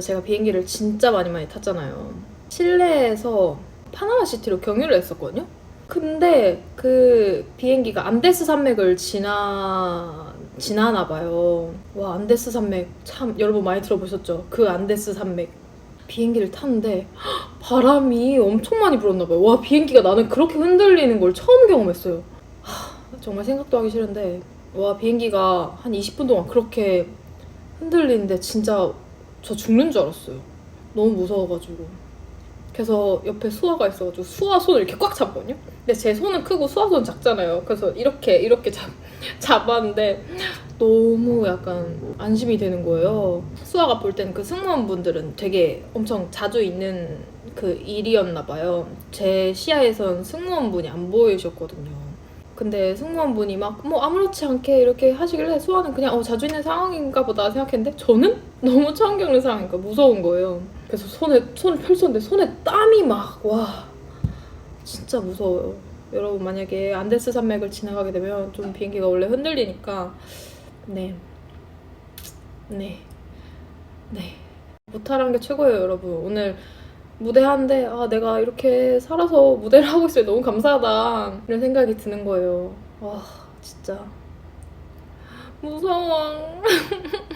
제가 비행기를 진짜 많이 많이 탔잖아요. 실내에서 파나마 시티로 경유를 했었거든요. 근데 그 비행기가 안데스 산맥을 지나 지나나 봐요. 와 안데스 산맥 참 여러분 많이 들어보셨죠? 그 안데스 산맥 비행기를 탔는데 헉, 바람이 엄청 많이 불었나 봐요. 와 비행기가 나는 그렇게 흔들리는 걸 처음 경험했어요. 하, 정말 생각도 하기 싫은데 와 비행기가 한 20분 동안 그렇게 흔들리는데 진짜 저 죽는 줄 알았어요. 너무 무서워가지고. 그래서 옆에 수아가 있어가지고 수아 손을 이렇게 꽉 잡거든요. 근데 제 손은 크고 수아 손 작잖아요. 그래서 이렇게 이렇게 잡, 잡았는데 너무 약간 안심이 되는 거예요. 수아가 볼 때는 그 승무원분들은 되게 엄청 자주 있는 그 일이었나 봐요. 제 시야에선 승무원분이 안 보이셨거든요. 근데 승무원분이 막 뭐 아무렇지 않게 이렇게 하시길래 수아는 그냥 어 자주 있는 상황인가 보다 생각했는데 저는 너무 처음 겪는 상황이니까 무서운 거예요. 그래서 손에 손을 펼쳤는데 손에 땀이 막 와 진짜 무서워요. 여러분 만약에 안데스 산맥을 지나가게 되면 좀 비행기가 원래 흔들리니까 네. 네. 네. 무탈한 게 최고예요, 여러분. 오늘 무대 하는데 아 내가 이렇게 살아서 무대를 하고 있어요. 너무 감사하다. 이런 생각이 드는 거예요. 와, 진짜 무서워.